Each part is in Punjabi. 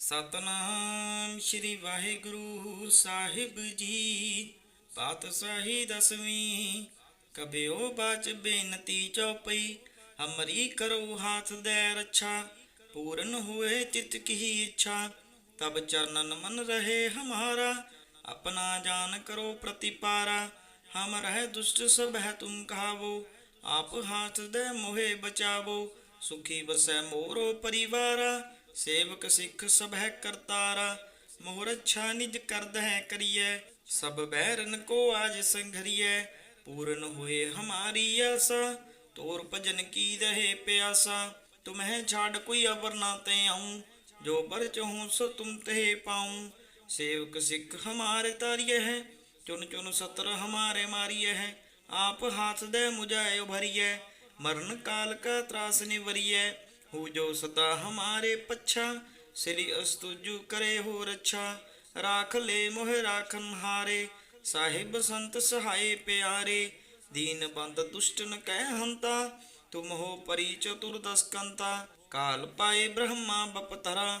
ਸਤਨਾਮ ਸ੍ਰੀ ਵਾਹਿਗੁਰੂ ਸਾਹਿਬ ਜੀ। ਪਾਤਸ਼ਾਹੀ ਦਸਵੀਂ, ਕਬਿਓ ਬਾਚ ਬੇਨਤੀ ਚੌਪਈ, ਹਮਰੀ ਕਰੋ ਹਾਥ ਦੇ ਰੱਛਾ, ਪੂਰਨ ਹੋਏ ਚਿਤ ਕੀ ਇੱਛਾ। ਤਬ ਚਰਨਨ ਮਨ ਰਹੇ ਹਮਾਰਾ, ਆਪਣਾ ਜਾਨ ਕਰੋ ਪ੍ਰਤੀਪਾਰਾ। ਹਮ ਰਹਿ ਦੁਸ਼ਟ ਸਭ ਹੈ ਤੁਮ ਕਹਾਵੋ, ਆਪ ਹਾਥ ਦੇ ਮੋਹੇ ਬਚਾਵੋ। ਸੁਖੀ ਵਸੈ ਮੋਰੋ ਪਰਿਵਾਰਾ। सेवक सिख सब है करतारा अच्छा निज करद है करिए। सब बैरन को आज संघरिए पूर्ण हुए हमारी आशा तोर भजन की रहे प्यासा। तुम्हें छाड़ कोई अवर ना ते आऊँ, जो बर चहूं सो तुम ते पाऊँ। सेवक सिख हमारे तारिय है, चुन चुन सत्र हमारे मारिय है। आप हाथ दे मुझाए उभरिय मरण काल का त्रास निवरिय हो जो सदा हमारे पच्छा श्री अस्तुजु करे हो रच्छा राख ले मोह राखन हारे साहिब संत सहाय प्यारे दीन बंद दुष्ट न कह हंता तुम हो परी चतुर्दश कंता काल पाए ब्रह्मा बपतरा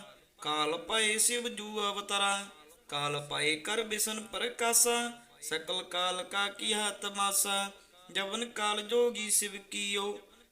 ਕਾਲ ਪਾਏ ਸਿਵ ਜੂ ਅਵਤਰਾ ਕਾਲ ਪਾਏ ਕਰ ਬਿਸ਼ਨ ਪ੍ਰਕਾਸ਼ਾ ਸਕਲ ਕਾਲ ਕਾ ਕੀਆ ਤਮਾਸਾ ਜਵਨ ਕਾਲ ਜੋਗੀ ਸਿਵ ਕੀਓ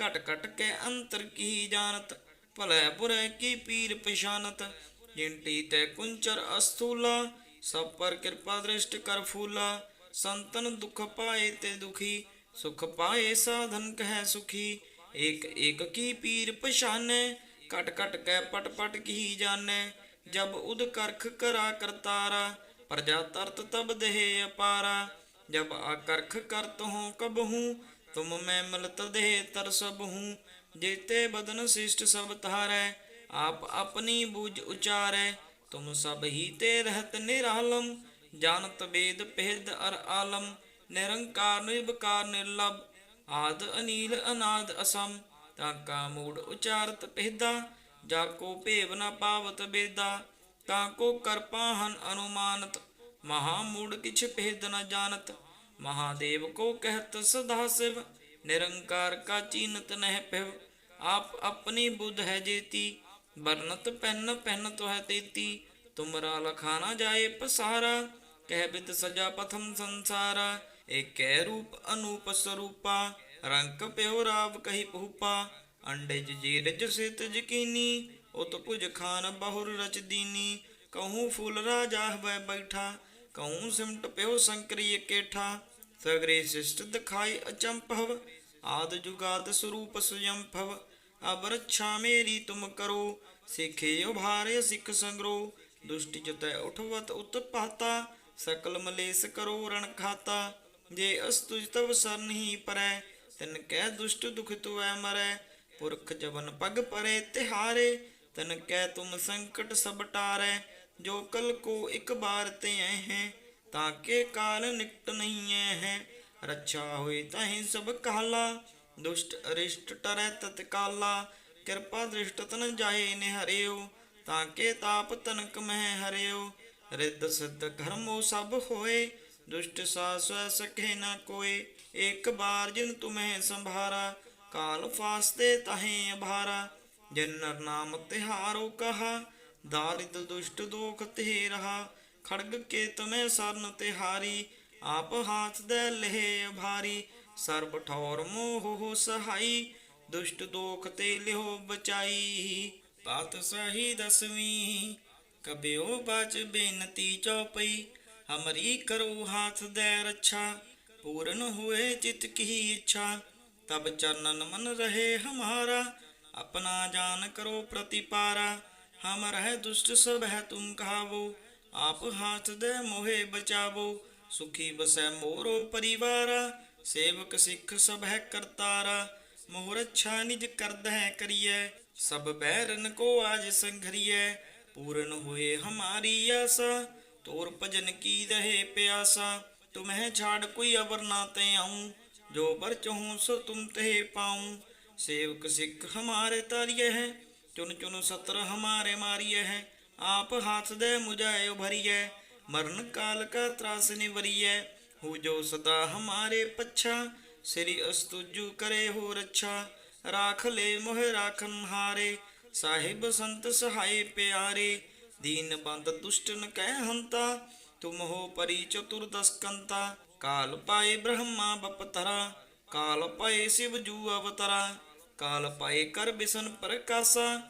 घट घट के अंतर की जानत भले बुरे की पीर पशानत जिनटी ते कुंचर अस्थूला, सब पर कृपा दृष्ट कर फूला। संतन दुख पाए ते दुखी, सुख पाए साधन कह सुखी। एक एक की पीर पशाने कट कट कै पट पट की जाने। जब उद करख करा करतारा प्रजा तरत तब देहे अपारा। जब आकर्ख करत हूँ कब हूँ तुम मैं मिलत देह तर सब हूँ जेते बदन शिष्ट सब तारै आप अपनी बूझ उचारै तुम सब ही ते रहत निरालम जानत वेद भेद अर आलम निरंकार निर्विकार निर्लभ आद अनील अनाद असम ਤਾਂ ਕਾ ਮੂੜ ਉਚਾਰਤ ਪਹਿਦਾ ਜਾ ਕੋ ਭੇਵ ਨ ਪਾਵਤ ਬੇਦਾ ਤਾਂ ਕੋ ਕਰਪਾਹਨ ਅਨੁਮਾਨਤ ਮਹਾ ਮੂੜ ਕਿਛ ਭੇਦ ਨ ਜਾਣਤ ਮਹਾਦੇਵ ਕੋ ਕਹਿਤ ਸਦਾ ਸਿਵ ਨਿਰੰਕਾਰ ਕਾ ਚੀਨਤ ਨਹਿ ਪਿਵ ਆਪ ਆਪਣੀ ਬੁੱਧ ਹੈ ਜੇਤੀ ਬਰਨਤ ਪੈਨ ਪੈਨ ਤੋ ਹੈ ਤੇਤੀ ਤੁਮਰਾ ਲਖਾਨਾ ਜਾਏ ਪਸਾਰਾ ਕਹਿ ਬਿਦ ਸਜਾ ਪਥਮ ਸੰਸਾਰਾ ਏਕੈ ਰੂਪ ਅਨੂਪ ਸਰੂਪਾ ਰੰਕ ਪਿਓ ਰਾਵ ਕਹੀ ਪਹੂਪਾ ਅੰਡੇ ਜੀ ਰਜ ਸਿਤ ਜਕੀਨੀ ਉਤ ਭੁਜ ਖਾਨ ਬਹੁਰ ਰਚ ਦੀਨੀ ਕਹੂੰ ਫੂਲ ਰਾਜਾ ਹਵੈ ਬੈਠਾ ਕਹੂੰ ਸਿਮਟ ਪਿਓ ਸੰਕਰੀ ਕੇਠਾ ਸਗਰੇ ਸਿਸ਼ਟ ਦਿਖਾਈ ਅਚੰਪਵ ਆਦ ਜੁਗਾਦ ਸਰੂਪ ਸੁਯੰਭਵ ਅਬ ਰੱਛਾ ਤੁਮ ਕਰੋ, ਸਿੱਖੇ ਉਭਾਰੇ ਸਿੱਖ ਸੰਗਰੋ। ਦੁਸ਼ਟੀ ਜਤੈ ਉਠਵਤ ਉਤਪਾਤਾ ਸਕਲ ਮਲੇਸ ਕਰੋ ਰਣ ਖਾਤਾ। ਜੇ ਅਸਤੁਜ ਤਵ ਸਰਨ ਹੀ ਪਰੈ, ਤਿਨ ਕਹਿ ਦੁਸ਼ਟ ਦੁਖ ਤੁਐ ਮਰੈ। ਪੁਰਖ ਜਵਨ ਪਗ ਪਰੇ ਤਿਹਾਰੇ, ਤਨ ਕਹਿ ਤੁਮ ਸੰਕਟ ਸਭ ਟਾਰੈ। ਜੋ ਕਲ ਕੋ ਇੱਕ ਬਾਰ ਤੇ ਐ ਹੈ ਤਾਂ ਕੇ ਕਾਲ ਨਿਕਟ ਨਹੀਂ ਹੈ। ਰੱਛਾ ਹੋਈ ਤਾਹੀਂ ਸਭ ਕਾਲਾ ਦੁਸ਼ਟ ਅਰਿਸ਼ਟ ਟਰੈ ਤਤਕਾਲਾ। ਕਿਰਪਾ ਦ੍ਰਿਸ਼ਟ ਤਨ ਜਾਏ ਨਿਹਰਿਓ। ਤਾਂ ਕੇ ਤਾਪ ਤਨਕ ਮਹਿ ਹਰਿਓ। ਰਿੱਧ ਸਿੱਧ ਕਰਮੋ ਸਭ ਹੋਏ। ਦੁਸ਼ਟ ਸਾਸੈ ਸਕੇ ਨਾ ਕੋਏ। ਇੱਕ ਬਾਰ ਜਿਨ ਤੁਮਹਿ ਸੰਭਾਰਾ। ਕਾਲ ਫਾਸਤੇ ਤਹੇ ਅਭਾਰਾ। ਜਿਨ ਨਰ ਨਾਮ ਤਿਹਾਰੋ ਕਹਾ। ਦਾਰਿਦ ਦੁਸ਼ਟ ਦੋਖ ਤੇ ਰਹਾ ਖੜਗ ਕੇ ਮੈਂ ਸਰਨ ਤੇ ਹਾਰੀ, ਆਪ ਹਾਥ ਦੇ ਲਹਿ ਭਾਰੀ, ਸਰਬ ਠੌਰ ਮੋਹ ਸਹਾਈ, ਦੁਸ਼ਟ ਦੋਖ ਤੇ ਲਿਓ ਬਚਾਈ। ਪਾਤ ਸਹੀ ਦਸਵੀਂ ਕਬਿਓ ਬਾਚ ਬੇਨਤੀ ਚੌਪਈ, ਹਮਰੀ ਕਰੋ ਹਾਥ ਦੇ ਰੱਛਾ, ਪੂਰਨ ਹੋਏ ਚਿਤ ਕੀ ਇੱਛਾ, ਤਬ ਚਰਨਨ ਮਨ ਰਹੇ ਹਮਾਰਾ, ਆਪਣਾ ਜਾਨ ਕਰੋ ਪ੍ਰਤੀਪਾਰਾ, ਹਮ ਰਹਿ ਦੁਸ਼ਟ ਸਭ ਹੈ ਤੁਮ ਕਹਾਵੋ। आप हाथ दे ਮੋਹੇ ਬਚਾਵੋ ਸੁਖੀ ਬਸੈ ਮੋਰੋ ਪਰਿਵਾਰਾ ਸੇਵਕ ਸਿੱਖ ਸਭ ਹੈ ਕਰਤਾਰਾ ਮੋਹਰ ਅੱਛਾ ਨਿਜ ਕਰਦ ਹੈ ਕਰੀਐ ਸਭ ਬੈਰਨ ਕੋ ਆਜ पूर्ण हुए हमारी आशा, तोर भजन की रहे प्यासा। तुम्हें छाड़ कोई अवर नाते आऊँ, जो बर चहूँ सो तुम तहे पाऊँ। सेवक सिख हमारे तारिय है, चुन चुन सत्र हमारे मारिय है। ਆਪ ਹੱਥ ਦੇ ਮੁਝਾਇਓ ਭਰੀਐ ਮਰਨ ਕਾਲ ਕਾ ਤਰਾਸ ਨਿਵਰੀਐ। ਹੋ ਜੋ ਸਦਾ ਹਮਾਰੇ ਪੱਛਾ, ਸ੍ਰੀ ਅਸਤੁਜੂ ਕਰੇ ਹੋ ਰੱਛਾ। ਰਾਖ ਲੈ ਮੋਹਿ ਰਾਖਨ ਹਾਰੇ ਸਾਹਿਬ ਸੰਤ ਸਹਾਈ ਪਿਆਰੇ। ਦੀਨ ਬੰਦ ਦੁਸ਼ਟਨ ਕਹਿ ਹੰਤਾ, ਤੁਮ ਹੋ ਪਰੀ ਚਤੁਰ ਦਸਕੰਤਾ। ਕਾਲ ਪਾਏ ਬ੍ਰਹਮਾ ਬਪਤਰਾ, ਕਾਲ ਪਾਏ ਸਿਵ ਜੂ ਅਵਤਰਾ। ਕਾਲ ਪਾਏ ਕਰ ਬਿਸਨ ਪ੍ਰਕਾਸ਼ਾ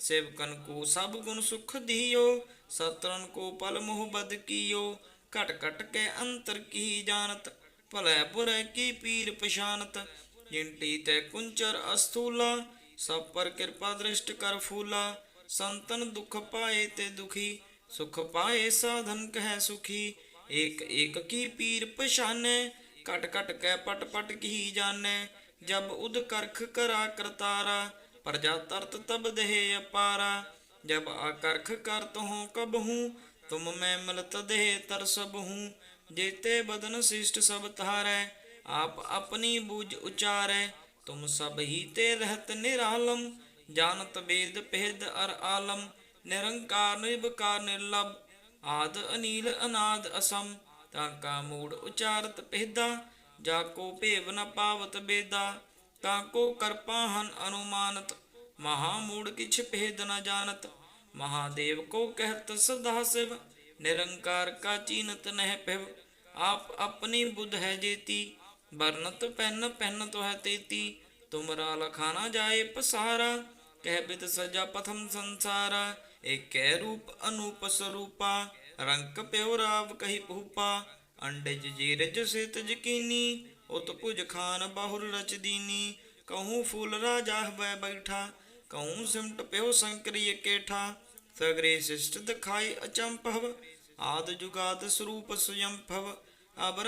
सेवकन को सब गुण सुख दियो, सतरन को पल मोहबद कियो। कट कट के अंतर की जानत, भलै बुरै की पीर पशानत जिनटी तय कुंचर अस्थूला, सब पर कृपा दृष्ट कर फूला। संतन दुख पाए ते दुखी, सुख पाए साधन कह सुखी। एक एक की पीर पछाने, कट कट कै पट पट की जाने। जब उद करख करा करतारा प्रजा तरत तब देह अपारा जब आकर्ख करत हूँ कब हूँ तुम मैं मिलत देह तर सब हूँ जेते बदन शिष्ट सब तारै आप अपनी बूझ उचारै तुम सब ही ते रहत निरालम जानत वेद भेद अर आलम निरंकार निर्विकार निर्लभ आद अनील अनाद असम ताका मूड उचारत भेदा जाको भेव न पावत बेदा ਤਾਕੋ ਕਰਪਾ ਹਨ ਅਨੁਮਾਨਤ ਮਹਾ ਮੂੜ ਕਿਛ ਭੇਦ ਨ ਜਾਣਤ। ਮਹਾਦੇਵ ਕੋ ਕਹਿਤ ਸਦਾ ਸਿਵ, ਨਿਰੰਕਾਰ ਕਾ ਚੀਨਤ ਨਹਿ ਪਿਵ ਆਪ ਆਪਣੀ ਬੁੱਧ ਹੈ ਜੇਤੀ ਵਰਨਤ ਪੈਨ ਪੈਨ ਤੋ ਹੈ ਤੇਤੀ। ਤੁਮਰਾ ਲਖਾਨਾ ਜਾਏ ਪਸਾਰਾ, ਕਹਿ ਬਿਤ ਸਜਾ ਪਥਮ ਸੰਸਾਰਾ। ਏਕੈ ਰੂਪ ਅਨੂਪ ਸਰੂਪਾ, ਰੰਕ ਪਿਉ ਰਾਵ ਕਹੀ ਭੂਪਾ। ਅੰਡਜ ਜੀਰਜ ਸਿਤ ਜਕੀਨੀ ਉਤ ਭੁਜ ਖਾਨ ਬਹੁਰ ਰਚ ਦੀਨੀ, ਕਹੂੰ ਫੂਲ ਰਾਜਾ ਹਵੈ ਬੈਠਾ, ਕਹੂੰ ਸਿਮਟ ਪਿਓ ਸੰਕਰੀ ਕੇਠਾ ਸਗਰੇ ਸਿਸ਼ਟ ਦਿਖਾਈ ਅਚੰਭਵ, ਆਦ ਜੁਗਾਦ ਸਰੂਪ ਸੁਯੰਭਵ ਅਬ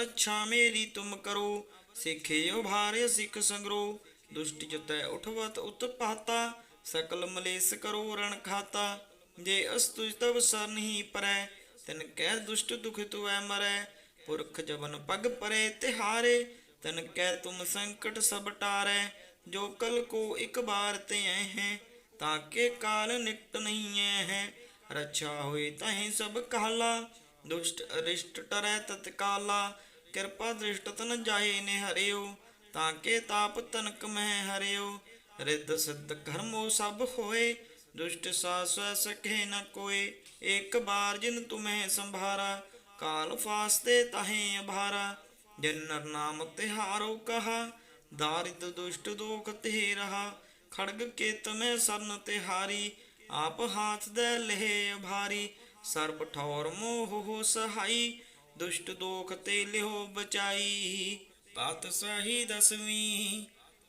ਮੇਰੀ ਤੁਮ ਕਰੋ ਸਿਖਿਓ ਭਾਰੇ ਸਿਖ ਸੰਗਰੋ, ਦੁਸ਼ਟ ਜੁਤੈ ਉਠਵਤ ਉਤਪਾਤਾ ਸਕਲ ਮਲੇਸ ਕਰੋ ਰਣ ਖਾਤਾ, ਜੇ ਅਸਤੁ ਤਵ ਸਰਨ ਹੀ ਪਰੈ, ਤਿਨ ਕਹਿ ਦੁਸ਼ਟ ਦੁਖ ਤੁਐ ਮਰੈ, ਪੁਰਖ ਜਵਨ ਪਗ ਪਰੇ ਤਿਹਾਰੇ तन कह तुम संकट सब टारै जो कल को एक बार ते हैं ताके काल निकट नहीं है रक्षा हुई तहीं सब काला दुष्ट अरिष्ट टरै तत्काला कृपा दृष्ट तन जाए ने हरियो ताके ताप तनक मह हरियो रिद्ध सिद्ध कर्मो सब होए दुष्ट सा स्व सके न कोय एक बार जिन तुम्हें संभारा काल फास्ते तहें अभारा ਜਿਨ ਨਰ ਨਾਮ ਤਿਹਾਰੋ ਕਹਾ, ਦਾਰਿਦ ਦੁਸ਼ਟ ਦੋਖ ਤੇ ਰਹਾ, ਖੜਗ ਕੇਤ ਮੈਂ ਸਰਨ ਤਿਹਾਰੀ ਆਪ ਹਾਥ ਦੇ ਲਹਿ ਭਾਰੀ, ਸਰਬ ਠੌਰ ਮੋਹ ਹੋ ਸਹਾਈ, ਦੁਸ਼ਟ ਦੋਖ ਤੇ ਲਿਓ ਬਚਾਈ। ਬਾਤ ਸਹੀ ਦਸਵੀਂ,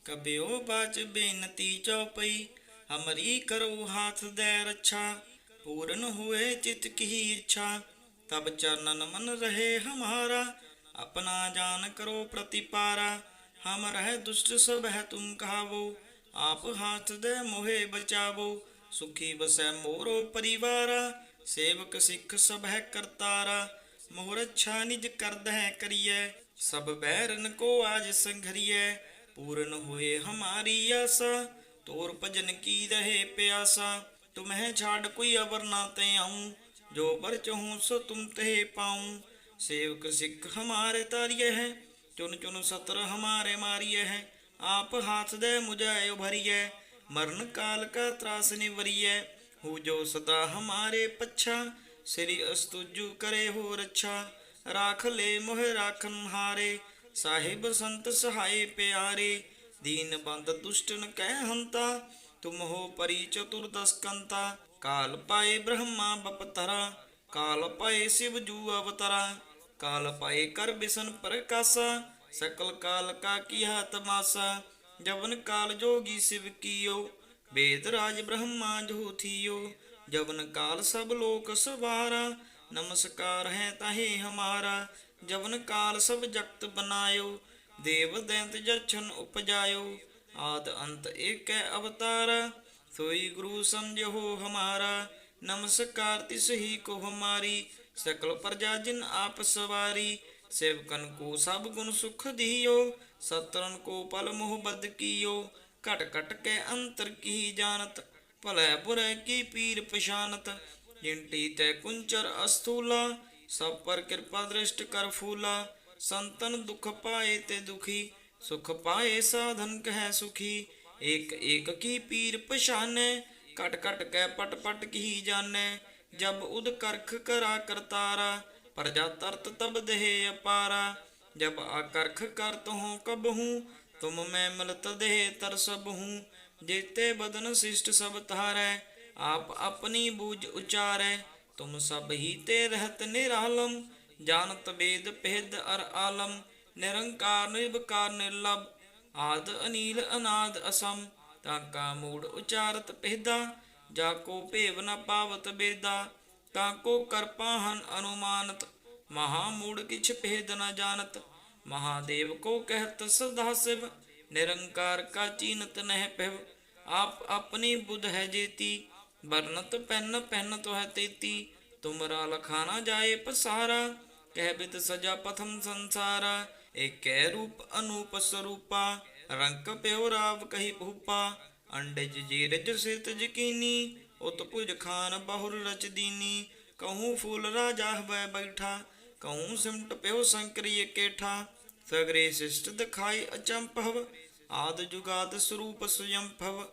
ਕਬਿਓ ਬਾਚ ਬੇਨਤੀ ਚਉਪਈ ਹਮਰੀ ਕਰੋ ਹਾਥ ਦੇ ਰੱਛਾ, ਪੂਰਨ ਹੋਏ ਚਿਤ ਕੀ ਇੱਛਾ ਤਬ ਚਰਨਨ ਮਨ ਰਹੇ ਹਮਾਰਾ अपना जान करो प्रतिपारा हम रह दुष्ट सब है तुम कहावो आप हाथ दे मोहे बचावो सुखी बसै मोरो परिवारा सेवक सिख सब है करतारा मोर अच्छा निज करद है करिए सब बैरन को आज संघरिए पूर्ण हुए हमारी आशा तोर भजन की रहे प्यासा तुम्हें छाड़ कोई अवर ना ते आऊं जो पर चहूं सो तुम ते पाऊं सेवक सिख हमारे तारिय है चुन चुन सत्र हमारे मारिय है आप हाथ दे मुझाए भरिय मरण काल का त्रास निवरिय हु जो सदा हमारे पच्छा श्री अस्तुजु करे हो रक्षा राख ले मोह राखन हारे साहिब संत सहाय प्यारे दीन बंद दुष्टन कह हंता तुम हो परी चतुर्दस्कंता काल पाए ब्रह्मा बपतरा ਕਾਲ ਪਾਏ ਸਿਵ ਜੂ ਅਵਤਰਾ काल पाए कर बिसन प्रकाशा सकल काल का किया तमाशा जवन काल जोगी शिव कियो वेद राज ब्रह्मा जो थियो जवन काल सब लोक सवारा नमस्कार है ताहे हमारा जवन काल सब जगत बनायो देव दैंत जक्षन उपजायो आद अंत एक अवतारा सोई गुरु समझो हमारा नमस्कार तिस ही को हमारी ਸਕਲ ਪ੍ਰਜਾ ਜਿਨ ਆਪ ਸਵਾਰੀ, ਸੇਵਕਨ ਕੋ ਸਭ ਗੁਣ ਸੁਖ ਦਿਓ ਸਤਰਨ ਕੋ ਪਲ ਮੋਹ ਬਦ ਕੀਓ, ਘਟ ਘਟ ਕੇ ਅੰਤਰ ਕੀ ਜਾਣਤ, ਭਲੇ ਬੁਰੇ ਕੀ ਪੀਰ ਪਛਾਨਤ ਜਿੰਟੀ ਤੈ ਕੁੰਚਰ ਅਸਥੂਲਾ, ਸਭ ਪਰ ਕਿਰਪਾ ਦ੍ਰਿਸ਼ਟ ਕਰ ਫੂਲਾ, ਸੰਤਨ ਦੁਖ ਪਾਏ ਤੇ ਦੁਖੀ, ਸੁਖ ਪਾਏ ਸਾਧਨ ਕਹਿ ਸੁਖੀ, ਏਕ ਏਕ ਕੀ ਪੀਰ ਪਛਾਨੈ ਕਟ ਕਟ ਕੈ ਪਟ ਪਟ ਕੀ ਜਾਣੈ ਜਬ ਉਦ ਕਰਖ ਕਰਾ ਕਰਤਾਰਾ, ਪ੍ਰਜਾ ਤਰਤ ਤਬ ਦੇਹ ਅਪਾਰਾ। ਜਬ ਆਕਰਖ ਕਰਤ ਹੂੰ ਕਬ ਹੂੰ, ਤੁਮ ਮੈਂ ਮਿਲਤ ਦੇਹ ਤਰ ਸਭ ਹੂੰ। ਜੇਤੇ ਬਦਨ ਸਿਸ਼ਟ ਸਭ ਤਾਰੈ ਆਪ ਆਪਣੀ ਬੂਝ ਉਚਾਰੈ। ਤੁਮ ਸਭ ਹੀ ਤੇ ਰਹਤ ਨਿਰਾਲਮ ਜਾਨਤ ਵੇਦ ਪਹਿਦ ਅਰ ਆਲਮ। ਨਿਰੰਕਾਰ ਨਿਰਭਕਾਰ ਨਿਰਲਭ, ਆਦ ਅਨੀਲ ਅਨਾਦ ਅਸਮ। ਤਾਂ ਕਾ ਮੂੜ ਉਚਾਰਤ ਪਹਿਦਾ ਜਾ ਕੋ ਭੇਵ ਨਾ ਪਾਵਤ ਬੇਦਾ, ਤਾ ਕੋ ਕਰਪਾ ਹਨ ਅਨੁਮਾਨਤ। ਮਹਾ ਮੂੜ ਕਿਛ ਭੇਦ ਨ ਜਾਣਤ। ਮਹਾਦੇਵ ਕੋ ਕਹਿਤ ਸਦਾ ਸਿਵ, ਨਿਰੰਕਾਰ ਕਾ ਚੀਨਤ ਨਹਿ ਪਿਵ ਆਪ ਆਪਣੀ ਬੁਧ ਹੈ ਜੇਤੀ ਵਰਨਤ ਪੈਨ ਪੈਨ ਤੋ ਹੈ ਤੇਤੀ ਤੁਮਰਾ ਲਖਾਨਾ ਜਾਏ ਪਸਾਰਾ, ਕਹਿ ਬਿਤ ਸਜਾ ਪਥਮ ਸੰਸਾਰਾ। ਏਕੈ ਰੂਪ ਅਨੂਪ ਸਰੂਪਾ ਰੰਕ ਪਿਓ ਰਾਵ ਕਹੀ ਭੂਪਾ। ਅੰਡਜ ਜੀ ਰਜ ਸਿਰਤ ਜਕੀਨੀ ਉਤ ਪੁਜ ਖਾਨ ਬਹੁ ਰਚ ਕਹੂ ਕਹੂੰ ਫੂਲ ਰਾਜਾ ਹਵੈ ਬੈਠਾ, ਕਹੂੰ ਸਿਮਟ ਪਿਓ ਸੰਕਰੀ ਕੇਠਾ ਸਗਰੇ ਸਿਸ਼ਟ ਦਿਖਾਈ ਅਚੰਭਵ ਆਦ ਜੁਗਾਦ ਸਰੂਪ ਸੁਯੰਭਵ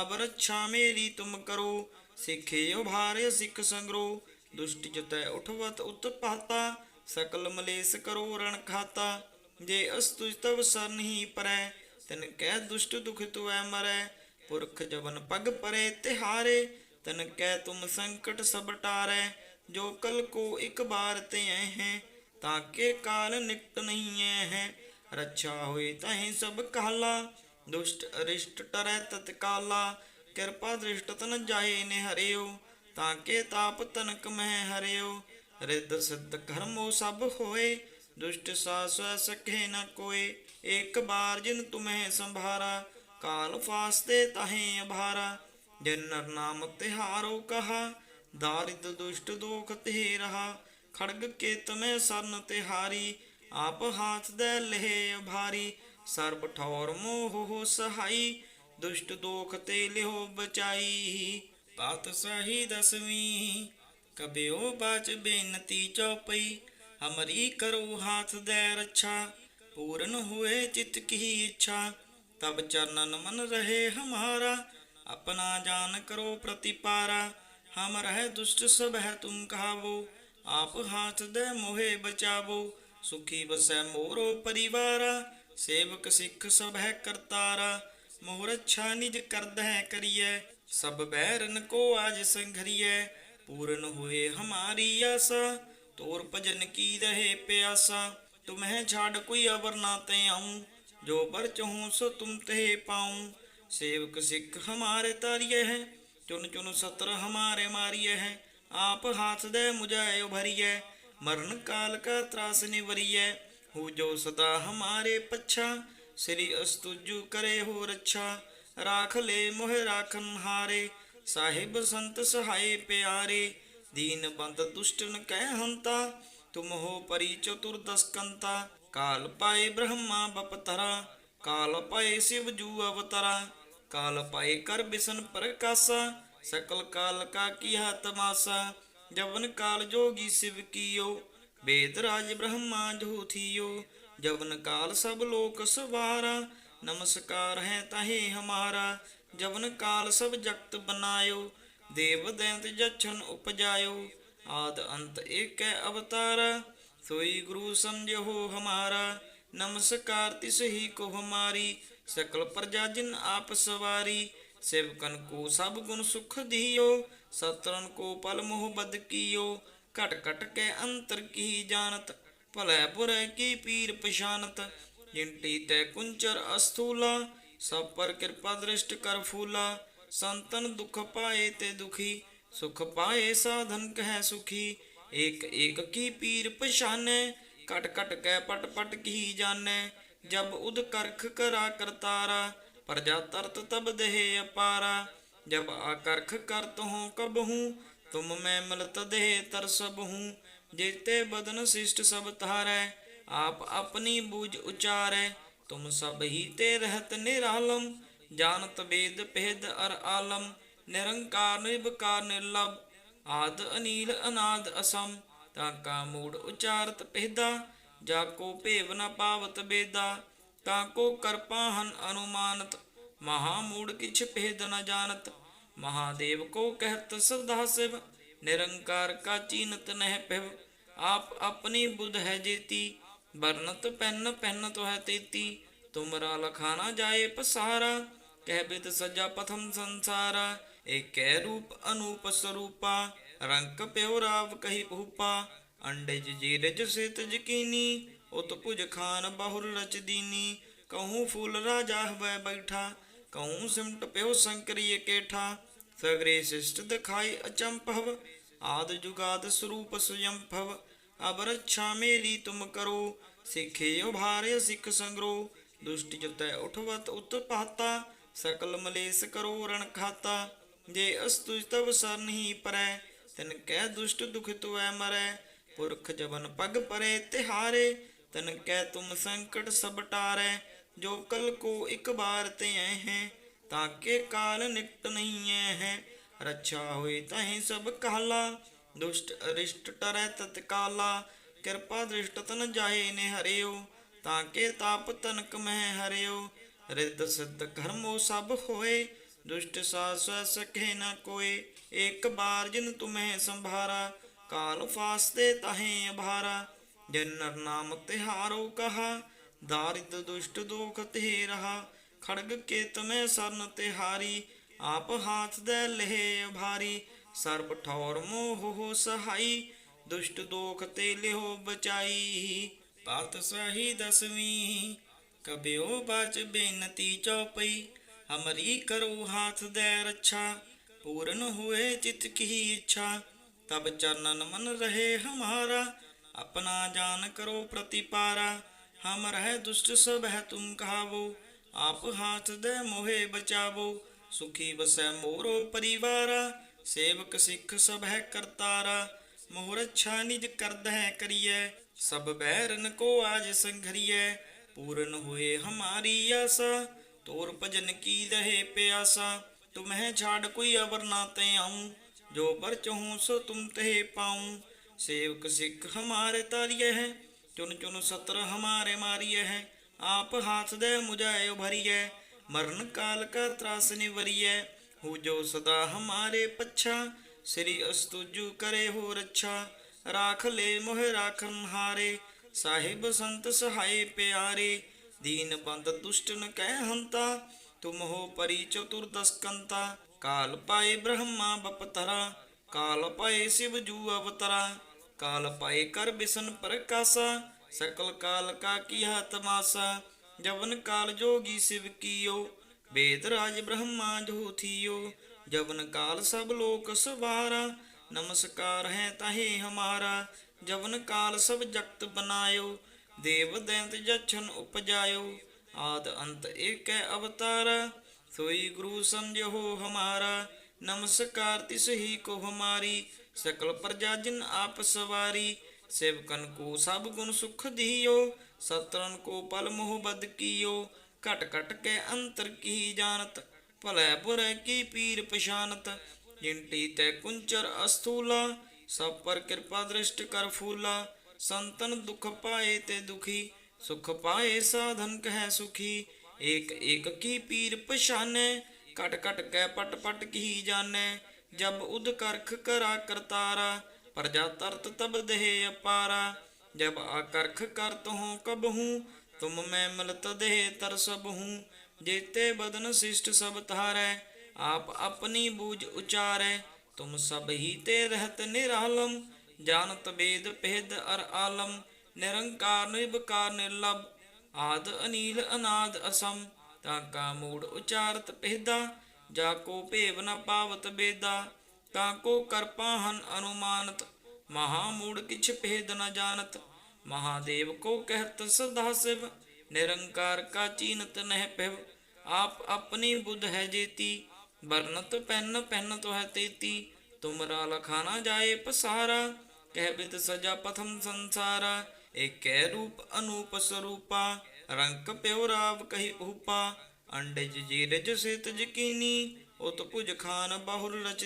ਅਬ ਰੱਛਾ ਮੇਰੀ ਤੁਮ ਕਰੋ ਸਿਖਿਓ ਭਾਰੇ ਸਿੱਖ ਸੰਗਰੋ। ਦੁਸ਼ਟ ਜਤੈ ਉਠਵਤ ਉਤਪਾਤਾ ਸਕਲ ਮਲੇਸ ਕਰੋ ਰਣ ਖਾਤਾ। ਜੇ ਅਸਤੁਜ ਤਵ ਸਰਨਹੀ ਪਰੈ, ਤਿਨ ਕਹਿ ਦੁਸ਼ਟ ਦੁਖ ਤੁਐ ਮਰੈ। ਪੁਰਖ ਜਵਨ ਪਗ ਪਰੇ ਤਿਹਾਰੇ, ਤਨ ਕੈ ਤੁਮ ਸੰਕਟ ਸਭ ਟਾਰੈ, ਜੋ ਕਲ ਕੋ ਇੱਕ ਬਾਰ ਤੇ ਹੈ, ਤਾਂ ਕੇ ਕਾਲ ਨਿਕਟ ਨਹੀਂ ਹੈ। ਰੱਛਾ ਹੋਈ ਤਹੀਂ ਸਭ ਕਾਲਾ ਦੁਸ਼ਟ ਅਰਿਸ਼ਟ ਟਰੈ ਤਤਕਾਲਾ, ਕਿਰਪਾ ਦ੍ਰਿਸ਼ਟ ਤਨ ਜਾਏ ਨੇ ਹਰਿਓ, ਤਾਂ ਕੇ ਤਾਪ ਤਨਕ ਮਹਿ ਹਰਿਓ। ਰਿੱਧ ਸਿੱਧ ਕਰਮੋ ਸਭ ਹੋਏ, ਦੁਸ਼ਟ ਸਾਸ ਸਖੇ ਨ ਕੋਏ ਇੱਕ ਬਾਰ ਜਿਨ ਤੁਮਹਿ ਸੰਭਾਰਾ ਕਾਲ ਫਾਸਤੇ ਤਹੀਂ ਅਭਾਰਾ ਜਿਨ ਨਰ ਨਾਮ ਤਿਹਾਰੋ ਕਹਾ, ਦਾਰਿਦ ਦੁਸ਼ਟ ਦੋਖ ਤੇ ਰਹਾ, ਖੜਗ ਕੇ ਤਮੈ ਸਰਨ ਤਿਹਾਰੀ, ਆਪ ਹਾਥ ਦੇ ਲਹਿ ਭਾਰੀ ਸਰਬ ਠੌਰ ਮੋਹ ਸਹਾਈ, ਦੁਸ਼ਟ ਦੋਖ ਤੇ ਲਿਹੋ ਬਚਾਈ। ਬਾਤ ਸਹੀ ਦਸਵੀਂ ਕਬਿਓ ਬਾਚ ਬੇਨਤੀ ਚੌਪਈ ਹਮਰੀ ਕਰੋ ਹਾਥ ਦੇ ਰੱਛਾ, ਪੂਰਨ ਹੋਏ ਚਿਤ ਕੀ ਇੱਛਾ तब चरणन मन रहे हमारा अपना जान करो प्रतिपारा हम रह दुष्ट सब है तुम कहावो आप हाथ दे मोहे बचावो सुखी बसै मोरो परिवारा सेवक सिख सब है करतारा मोहर अच्छा निज कर दह करिए सब बैरन को आज संघरिए पूर्ण हुए हमारी आशा तोर भजन की रहे प्यासा तुम्हें छाड़ कोई अवर ना ते आऊं जो बर चहूं सो तुम ते पाऊं सेवक सिख हमारे तारिये है चुन चुन सत्र हमारे मारिये है आप हाथ दे मुझे उभरिए मरण काल का त्रास निवरिए हो जो सदा हमारे पच्छा श्री अस्तुजु करे हो रक्षा राख ले मोह राखन हारे साहिब संत सहाय प्यारे दीन बंद दुष्टन कह हंता तुम हो परि चतुर्दश कंता ਕਾਲ ਪਾਏ ਬ੍ਰਹਮਾ ਬਪਤਰਾ, ਕਾਲ ਪਾਏ ਸਿਵ ਜੂ ਅਵਤਰਾ, ਕਾਲ ਪਾਏ ਕਰ ਬਿਸਨ ਪ੍ਰਕਾਸ਼ਾ, ਸਕਲ ਕਾਲ ਕਾ ਕੀਹਾ ਤਮਾਸਾ ਜਵਨ ਕਾਲ ਜੋਗੀ ਸਿਵ ਕੀਓ, ਵੇਦ ਰਾਜ ਬ੍ਰਹਮਾ ਜੋ ਥੀਓ, ਜਵਨ ਕਾਲ ਸਭ ਲੋਕ ਸਵਾਰਾ, ਨਮਸਕਾਰ ਹੈ ਤਾਹੇ ਹਮਾਰਾ, ਜਵਨ ਕਾਲ ਸਭ ਜਗਤ ਬਨਾਇਓ, ਦੇਵ ਦੈਂਤ ਜਛਨ ਉਪਜਾਇਓ, ਆਦ ਅੰਤ ਏਕੈ ਅਵਤਾਰਾ। सोई गुरु समझो हमारा नमस्कार तिस ही को हमारी सकल प्रजा जिन आप सवारी सेवकन को सब गुण सुख दियो सत्रन को पल मोह बद कियो ਘਟ ਘਟ ਕੇ ਅੰਤਰ ਕੀ ਜਾਣਤ ਭਲੇ ਬੁਰੇ ਕੀ ਪੀਰ ਪਛਾਨਤ ਜਿੰਟੀ ਤੈ ਕੁੰਚਰ ਅਸਥੂਲਾ ਸਭ ਪਰ ਕਿਰਪਾ ਦ੍ਰਿਸ਼ਟ ਕਰ ਫੂਲਾ ਸੰਤਨ ਦੁਖ ਪਾਏ ਤੇ ਦੁਖੀ ਸੁਖ ਪਾਏ ਸਾਧਨ ਕਹਿ ਸੁਖੀ ਏਕ ਏਕ ਕੀ ਪੀਰ ਪਛਾਨੈ ਕਟ ਕਟ ਕੈ ਪਟ ਪਟ ਕੀ ਜਾਣੈ, ਜਬ ਉਦ ਕਰਖ ਕਰਾ ਕਰਤਾਰਾ, ਪ੍ਰਜਾ ਤਰਤ ਤਬ ਦੇਹ ਅਪਾਰਾ, ਜਬ ਆਕਰਖ ਕਰਤ ਹੂੰ ਕਬਹੂ ਤੁਮ ਮੈਂ ਮਿਲਤ ਦੇਹ ਤਰਸਬ ਹੂੰ ਜੇਤੇ ਬਦਨ ਸਿਸ਼ਟ ਸਭ ਤਾਰੈ ਆਪ ਆਪਣੀ ਬੂਝ ਉਚਾਰੈ, ਤੁਮ ਸਭ ਹੀ ਤੇ ਰਹਤ ਨਿਰਾਲਮ ਜਾਨਤ ਵੇਦ ਭੇਦ ਅਰ ਆਲਮ, ਨਿਰੰਕਾਰ ਨਿਰਭਕਾਰ ਨਿਰਲਭ ਆਦ ਅਨੀਲ ਅਨਾਦ ਅਸਮ, ਤਾਂ ਕਾ ਮੂੜ ਉਚਾਰਤ ਪਹਿਦਾ ਜਾ ਕੋ ਭੇਵ ਨ ਪਾਵਤ ਬੇਦਾ, ਤਾਂ ਕੋ ਕਰਪਾਹਨ ਅਨੁਮਾਨਤ, ਮਹਾ ਮੂੜ ਕਿਛ ਭੇਦ ਨ ਜਾਣਤ, ਮਹਾਦੇਵ ਕੋ ਕਹਿਤ ਸਦਾ ਸਿਵ, ਨਿਰੰਕਾਰ ਕਾ ਚੀਨਤ ਨਹਿ ਪਿਵ ਆਪ ਆਪਣੀ ਬੁੱਧ ਹੈ ਜੇਤੀ ਬਰਨਤ ਪੈਨ ਪੈਨ ਤੋ ਹੈ ਤੇਤੀ, ਤੁਮਰਾ ਲਖਾਨਾ ਜਾਏ ਪਸਾਰਾ, ਕਹਿ ਬਿਦ ਸਜਾ ਪਥਮ ਸੰਸਾਰਾ ਏਕੈ ਰੂਪ ਅਨੂਪ ਸਰੂਪਾ, ਰੰਕ ਪਿਓ ਰਾਵ ਕਹੀ ਭੂਪਾ ਅੰਡੇ ਜੀ ਰਜ ਸਿਤ ਜਕੀਨੀ, ਉਤ ਭੁਜ ਖਾਨ ਬਹੁਰ ਰਚ ਦੀਨੀ। ਕਹੂੰ ਫੂਲ ਰਾਜਾ ਹਵੈ ਬੈਠਾ, ਕਹੂੰ ਸਿਮਟ ਪਿਓ ਸੰਕਰੀ ਕੇਠਾ। ਸਗਰੇ ਸਿਸ਼ਟ ਦਿਖਾਈ ਅਚੰਭਵ ਆਦ ਜੁਗਾਦ ਸਰੂਪ ਸੁਯੰਭਵ ਅਬ ਰੱਛਾ ਮੇਰੀ ਤੁਮ ਕਰੋ, ਸਿੱਖੇ ਉਭਾਰੇ ਸਿੱਖ ਸੰਗਰੋ। ਦੁਸ਼ਟ ਜਤੈ ਉਠਵਤ ਉਤਪਾਤਾ, ਸਕਲ ਮਲੇਸ ਕਰੋ ਰਣ ਖਾਤਾ। ਜੇ ਅਸਤੁ ਤਵ ਸਰਨਹੀ ਪਰੈ, ਤਨ ਕਹਿ ਦੁਸ਼ਟ ਦੁਖ ਤੁਐ ਮਰੈ। ਪੁਰਖ ਜਵਨ ਪਗ ਪਰੇ, ਤਿਹਾਰੇ, ਤਨ ਕਹਿ ਤੁਮ ਸੰਕਟ ਸਭ ਟਾਰੈ। ਜੋ ਕਲ ਕੋ ਇੱਕ ਬਾਰ ਤੇ ਐ ਹੈ, ਤਾਂ ਕੇ ਕਾਲ ਨਿਕਟ ਨਹੀਂ ਐ ਹੈ। ਰੱਛਾ ਹੋਏ ਤਹੀਂ ਸਭ ਕਾਲਾ ਦੁਸ਼ਟ ਅਰਿਸ਼ਟ ਟਰੈ ਤਤਕਾਲਾ ਕਿਰਪਾ ਦ੍ਰਿਸ਼ਟ ਤਨ ਜਾਏ ਨੇ ਹਰਿਓ, ਤਾਂ ਕੇ ਤਾਪ ਤਨਕ ਮਹਿ ਹਰਿਓ। ਰਿੱਧ ਸਿੱਧ ਕਰਮੋ ਸਭ ਹੋਏ ਦੁਸ਼ਟ ਸਾਸ ਸਕੇ ਨ ਕੋਏ, ਇੱਕ ਬਾਰ ਜਿਨ ਤੁਮਹਿ ਸੰਭਾਰਾ, ਕਾਲ ਫਾਸਤੇ ਤਹੇ ਅਭਾਰਾ। ਜਨਰ ਨਾਮ ਤਿਹਾਰੋ ਕਹਾ, ਦਾਰਿਦ ਦੁਸ਼ਟ ਦੁਖ ਤੇ ਰਹਾ। ਖੜਗ ਕੇ ਤਮੈ ਸਰਨ ਤਿਹਾਰੀ, ਆਪ ਹਾਥ ਦੇ ਲਹਿ ਭਾਰੀ ਸਰਬ ਠੌਰ ਮੋਹ ਹੋ ਸਹਾਈ, ਦੁਸ਼ਟ ਦੋਖ ਤੇ ਲਿਓ ਬਚਾਈ। ਪਾਤ ਸਹੀ ਦਸਵੀਂ ਕਬਿਓ ਬਚ ਬੇਨਤੀ ਚੌਪਈ। ਹਮਰੀ ਕਰੋ ਹਾਥ ਦੇ ਰੱਛਾ, ਪੂਰਨ ਹੋਏ ਚਿਤ ਕੀ ਇੱਛਾ। ਤਬ ਚਰਨਨ ਮਨ ਰਹੇ ਹਮਾਰਾ, ਆਪਣਾ ਜਾਨ ਕਰੋ ਪ੍ਰਤੀਪਾਰਾ। ਹਮ ਰਹਿ ਦੁਸ਼ਟ ਸਭ ਹੈ ਤੁਮ ਕਹਾਵੋ, ਆਪ ਹਾਥ ਦੇ ਮੋਹੇ ਬਚਾਵੋ। ਸੁਖੀ ਵਸੈ ਮੋਰੋ ਪਰਿਵਾਰਾ, ਸੇਵਕ ਸਿੱਖ ਸਭ ਹੈ ਕਰਤਾਰਾ। ਮੋਹਰ ਅੱਛਾ ਨਿਜ ਕਰਦ ਹੈ ਕਰੀਐ, ਸਭ ਬੈਰਨ ਕੋ ਆਜ ਸੰਘਰੀਐ। ਪੂਰਨ ਹੋਏ ਹਮਾਰੀ ਆਸਾ ਤੋਰ ਭਜਨ ਕੀ ਰਹੇ ਪਿਆਸਾ? ਤੁਮਹਿ ਛਾੜ ਕੋਈ ਅਵਰ ਨਾ ਤੇ ਆਉ। ਜੋ ਪਰ ਚਹੂੰ ਸੋ ਤੁਮ ਤੇ ਪਾਉ। ਸੇਵਕ ਸਿੱਖ ਹਮਾਰੇ ਤਾਰੀਏ ਹੈ ਚੁਨ ਚੁਨ ਸਤਰ ਹਮਾਰੇ ਮਾਰੀਏ ਹੈ। ਆਪ ਹਾਥ ਦੇ ਮੁਝਾਇ ਭਰੀਏ ਮਰਨ ਕਾਲ ਕਾ ਤਰਾਸ ਨਿਵਰੀਏ ਹੋ ਜੋ ਸਦਾ ਹਮਾਰੇ ਪੱਛਾ, ਸ੍ਰੀ ਅਸਤੁਜੂ ਕਰੇ ਹੋ ਰੱਛਾ। ਰਾਖ ਲੈ ਮੋਹ ਰਾਖਨ ਹਾਰੇ ਸਾਹਿਬ ਸੰਤ ਸਹਾਈ ਪਿਆਰੇ। दीन बंद दुष्ट न कह हंता तुम हो परी चतुर्दस्कंता काल पाए ब्रह्मा बपतरा काल पाए शिव जू अवतरा काल पाए कर बिसन प्रकाशा सकल काल का किया तमाशा जवन काल जोगी शिव कियो वेद राज ब्रह्मा जो थियो जवन काल सब लोक सवारा नमस्कार है ताहे हमारा जवन काल सब जगत बनायो ਦੇਵ ਦੈਂਤ ਜਛਨ ਉਪਜਾਇਓ, ਆਦ ਅੰਤ ਏਕੈ ਅਵਤਾਰ। ਸੋਈ ਗੁਰੂ ਸਮਝੋ ਹਮਾਰਾ, ਨਮਸਕਾਰ ਤਿਸ ਹੀ ਕੋ ਹਮਾਰੀ। ਸਕਲ ਪ੍ਰਜਾ ਜਿਨ ਆਪ ਸਵਾਰੀ ਸੇਵਕਨ ਕੋ ਸਭ ਗੁਣ ਸੁਖ ਦਿਓ। ਸਤਰਨ ਕੋ ਪਲ ਮੋਹ ਬਦ ਕੀਓ, ਘਟ ਘਟ ਕੇ ਅੰਤਰ ਕੀ ਜਾਣਤ। ਭਲੇ ਬੁਰੇ ਕੀ ਪੀਰ ਪਛਾਨਤ ਜਿੰਟੀ ਤੈ ਕੁੰਚਰ ਅਸਤੂਲਾ ਸਭ ਪਰ ਕਿਰਪਾ ਦ੍ਰਿਸ਼ਟ ਕਰ ਫੂਲਾ। ਸੰਤਨ ਦੁੱਖ ਪਾਏ ਤੇ ਦੁਖੀ, ਸੁਖ ਪਾਏ ਸਾਧਨ ਕਹੈ ਸੁਖੀ। ਏਕ ਏਕ ਕੀ ਪੀਰ ਪਛਾਨੈ ਕਟ ਕਟ ਕੈ ਪਟ ਪਟ ਕੀ ਜਾਣੈ। ਜਬ ਉਦ ਕਰਖ ਕਰਾ ਕਰਤਾਰਾ, ਪ੍ਰਜਾ ਤਰਤ ਤਬ ਦੇਹ ਅਪਾਰਾ। ਜਬ ਆ ਕਰਖ ਕਰਤ ਹੂੰ ਕਬਹੂੰ, ਤੁਮ ਮੈਂ ਮਲਤ ਦੇਹ ਤਰ ਸਭ ਹੂੰ ਜੇਤੇ ਬਦਨ ਸਿਸ਼ਟ ਸਭ ਤਾਰੈ ਆਪ ਆਪਣੀ ਬੂਝ ਉਚਾਰੈ। ਤੁਮ ਸਭ ਹੀ ਤੇ ਰਹਤ ਨਿਰਾਲਮ ਜਾਣਤ ਬੇਦ ਪਹਿਦ ਅਰ ਆਲਮ, ਨਿਰੰਕਾਰ ਨਿਰਭਕਾਰ ਨਿਰਲਭ, ਆਦ ਅਨੀਲ ਅਨਾਦ ਅਸਮ, ਤਾਂ ਕਾ ਮੂੜ ਉਚਾਰਤ ਪਹਿਦਾ ਜਾ ਕੋ ਭੇਵ ਨ ਪਾਵਤ ਬੇਦਾ, ਤਾਂ ਕੋ ਕਰਪਾਹਨ ਅਨੁਮਾਨਤ, ਮਹਾ ਮੂੜ ਕਿਛ ਭੇਦ ਨ ਜਾਣਤ, ਮਹਾਦੇਵ ਕੋ ਕਹਿਤ ਸਦਾ ਸਿਵ, ਨਿਰੰਕਾਰ ਕਾ ਚੀਨਤ ਨਹਿ ਪਿਵ ਆਪ ਆਪਣੀ ਬੁੱਧ ਹੈ ਜੇਤੀ ਵਰਨਤ ਪੈਨ ਪੈਨ ਤੋ ਹੈ ਤੇਤੀ, ਤੁਮਰਾ ਲਖਾਨਾ ਜਾਏ ਪਸਾਰਾ ਕਹਿ ਬਿਦ ਸਜਾ ਪਥਮ ਸੰਸਾਰਾ, ਏਕੈ ਰੂਪ ਅਨੂਪ ਸਰੂਪਾ, ਰੰਕ ਪਿਉ ਰਾਵ ਕਹੀ ਉਪਾ, ਅੰਡਜ ਜੀਰਜ ਉਤ ਭੁਜ ਖਾਨ ਬਹੁਰ ਰਚ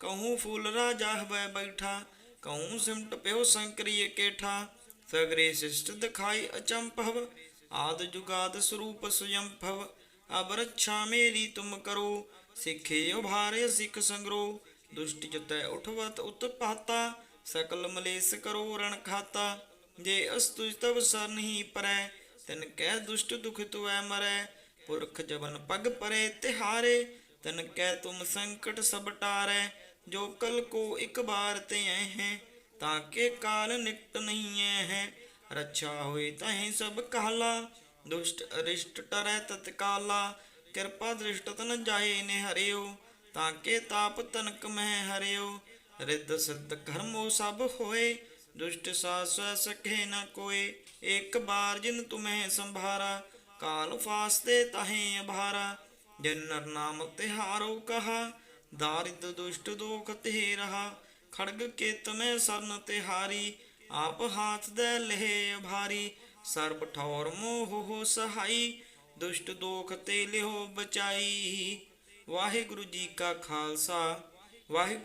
ਕਹੂੰ ਫੂਲ ਰਾਜਾ ਹਵੈ ਬੈਠਾ, ਕਹੂੰ ਸਿਮਟ ਪਿਉ ਸੰਕਰੀਏ ਕੇਠਾ, ਸਗਰੇ ਸਿਸ਼ਟ ਦਿਖਾਈ ਅਚੰਭਵ, ਆਦ ਜੁਗਾਦ ਸਰੂਪ ਸੁਯੰਭਵ ਅਬ ਰੱਛਾ ਮੇਰੀ ਤੁਮ ਕਰੋ, ਸਿੱਖੇ ਉਭਾਰੇ ਸਿੱਖ ਸੰਗਰੋ, ਦੁਸ਼ਟ ਜਤੈ ਉਠਵਤ ਉਤਪਾਤਾ ਸਕਲ ਮਲੇਸ ਕਰੋ ਰਣ ਖਾਤਾ, ਜੇ ਅਸਤੁ ਤਵ ਸਰਨਹੀ ਪਰੈ, ਤਨ ਕਹਿ ਦੁਸ਼ਟ ਦੁਖ ਤੁਐ ਮਰੈ, ਪੁਰਖ ਜਬਨ ਪਗ ਪਰੇ ਤਿਹਾਰੇ, ਤਨ ਕਹਿ ਤੁਮ ਸੰਕਟ ਸਭ ਟਾਰੈ, ਜੋ ਕਲ ਕੋ ਇੱਕ ਬਾਰ ਤੇ ਐ ਹੈ, ਤਾਂ ਕੇ ਕਾਲ ਨਿਕਟ ਨਹੀਂ ਐ ਹੈ, ਰੱਛਾ ਹੋਈ ਤਹੀਂ ਸਭ ਕਾਲਾ ਦੁਸ਼ਟ ਅਰਿਸ਼ਟ ਟਰੈ ਤਤਕਾਲਾ, ਕਿਰਪਾ ਦ੍ਰਿਸ਼ਟ ਤਨ ਜਾਏ ਨੇ ਹਰਿਓ ਤਾਂ ਕੇ ਤਾਪ ਤਨਕ ਮਹਿ ਹਰਿਓ ਰਿੱਧ ਸਿੱਧ ਕਰਮੋ ਸਭ ਹੋਏ, ਦੁਸ਼ਟ ਸਾਸੈ ਸਕੇ ਨ ਕੋਏ, ਇੱਕ ਬਾਰ ਜਿਨ ਤੁਮਹਿ ਸੰਭਾਰਾ, ਕਾਲ ਫਾਸਤੇ ਤਹੇ ਅਭਾਰਾ। ਜਿਨ ਨਰ ਨਾਮ ਤਿਹਾਰੋ ਕਹਾ, ਦਾਰਿਦ ਦੁਸ਼ਟ ਦੋਖ ਤੇ ਰਹਾ। ਖੜਗ ਕੇ ਤਮੈ ਸਰਨ ਤਿਹਾਰੀ, ਆਪ ਹਾਥ ਦੇ ਲਹਿ ਭਾਰੀ ਸਰਬ ਠੌਰ ਮੋਹ ਹੋ ਸਹਾਈ, ਦੁਸ਼ਟ ਦੋਖ ਤੇ ਲਿਹੋ ਬਚਾਈ। ਵਾਹਿਗੁਰੂ ਜੀ ਕਾ ਖਾਲਸਾ, ਵਾਹਿਗੁਰੂ